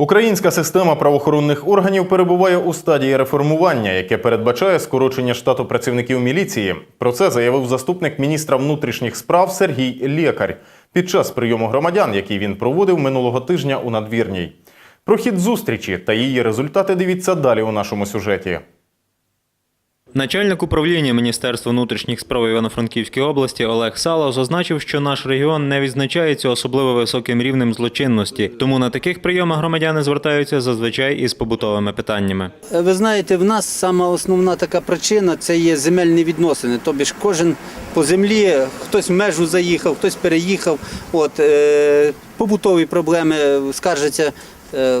Українська система правоохоронних органів перебуває у стадії реформування, яке передбачає скорочення штату працівників міліції. Про це заявив заступник міністра внутрішніх справ Сергій Лєкар під час прийому громадян, який він проводив минулого тижня у надвірній. Про хід зустрічі та її результати дивіться далі у нашому сюжеті. Начальник управління Міністерства внутрішніх справ Івано-Франківської області Олег Сало зазначив, що наш регіон не відзначається особливо високим рівнем злочинності, тому на таких прийомах громадяни звертаються зазвичай із побутовими питаннями. Ви знаєте, в нас сама основна така причина це є земельні відносини. Тобі ж кожен по землі, хтось межу заїхав, хтось переїхав. От, е, побутові проблеми скаржаться. Е,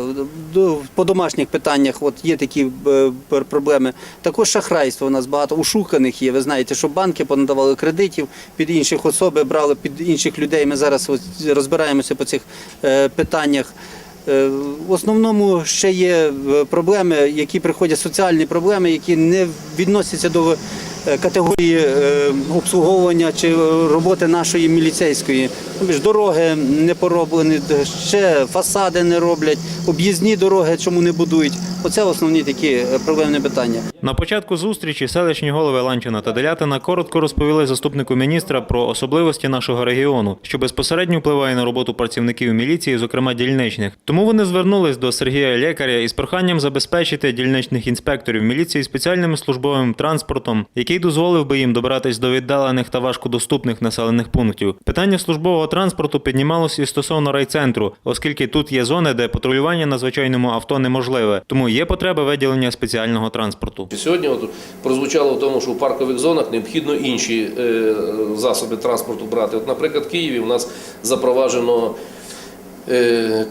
По домашніх питаннях от є такі е, проблеми. Також шахрайство у нас багато ушуканих є. Ви знаєте, що банки понадавали кредитів під інших особи, брали під інших людей. Ми зараз розбираємося по цих е, питаннях. В основному ще є проблеми, які приходять соціальні проблеми, які не відносяться до категорії е, обслуговування чи роботи нашої міліцейської. Дороги не пороблені, ще фасади не роблять, об'їзні дороги чому не будують. Оце основні такі е, проблемні питання. На початку зустрічі селищні голови Ланчина та Делятина коротко розповіли заступнику міністра про особливості нашого регіону, що безпосередньо впливає на роботу працівників міліції, зокрема дільничних. Тому вони звернулись до Сергія Лєкаря із проханням забезпечити дільничних інспекторів міліції спеціальним службовим транспортом, який дозволив би їм добиратись до віддалених та важкодоступних населених пунктів. Питання службового транспорту піднімалось і стосовно райцентру, оскільки тут є зони, де патрулювання на звичайному авто неможливе, тому є потреба виділення спеціального транспорту. Сьогодні от прозвучало в тому, що в паркових зонах необхідно інші е, засоби транспорту брати. От, наприклад, в Києві у нас запроваджено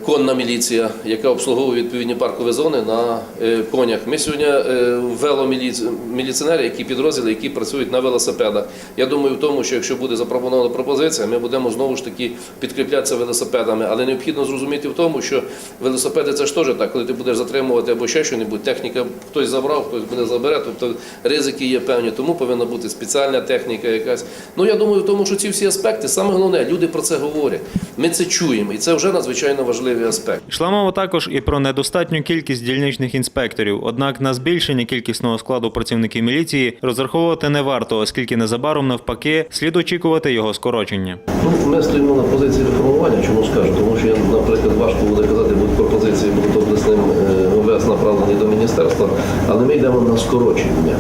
конна міліція, яка обслуговує відповідні паркові зони на е, конях. Ми сьогодні е, веломіліціонери, які підрозділи, які працюють на велосипедах. Я думаю, в тому, що якщо буде запропонована пропозиція, ми будемо знову ж таки підкріплятися велосипедами. Але необхідно зрозуміти в тому, що велосипеди це ж теж так, коли ти будеш затримувати або ще щось, техніка хтось забрав, хтось буде забере, тобто ризики є певні, тому повинна бути спеціальна техніка якась. Ну я думаю, в тому, що ці всі аспекти, саме головне, люди про це говорять. Ми це чуємо, і це вже надзвичайно важливий аспект. Йшла мова також і про недостатню кількість дільничних інспекторів. Однак на збільшення кількісного складу працівників міліції розраховувати не варто, оскільки незабаром навпаки слід очікувати його скорочення. Ну, ми стоїмо на позиції реформування, чому скажу, тому що я, наприклад, важко буде казати, будуть пропозиції, будуть обласним е, ОВС направлені до міністерства, але ми йдемо на скорочення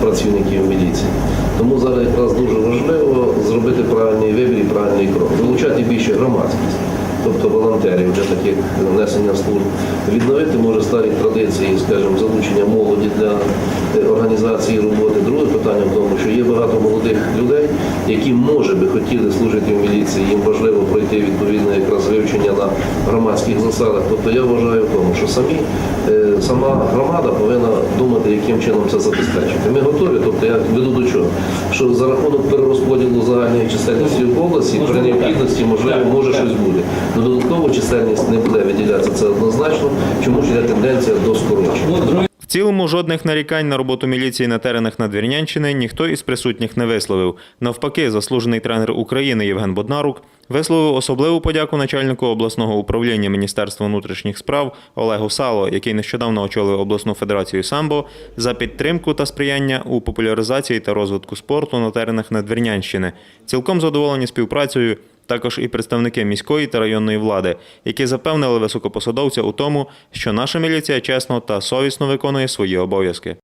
працівників міліції. Тому зараз якраз дуже важливо зробити правильний вибір і правильний крок, залучати більше громадськість. Тобто волонтерів для таких внесення служб відновити може старі традиції, скажімо, залучення молоді для організації роботи. Друге питання в тому, що є багато молодих людей, які може би хотіли служити в міліції. Їм важливо пройти відповідне якраз вивчення на громадських засадах. Тобто я вважаю в тому, що самі е, сама громада повинна думати, яким чином це забезпечити. Ми готові, тобто я веду до чого, що за рахунок перерозподілу загальної чисельності в області при необхідності можливо може щось буде. Додатково чисельність не буде виділятися це однозначно, чому ж йде тенденція до скорочення. Цілому жодних нарікань на роботу міліції на теренах Надвірнянщини ніхто із присутніх не висловив. Навпаки, заслужений тренер України Євген Боднарук висловив особливу подяку начальнику обласного управління Міністерства внутрішніх справ Олегу Сало, який нещодавно очолив обласну федерацію самбо, за підтримку та сприяння у популяризації та розвитку спорту на теренах Надвірнянщини. Цілком задоволені співпрацею також і представники міської та районної влади, які запевнили високопосадовця у тому, що наша міліція чесно та совісно виконує свої обов'язки.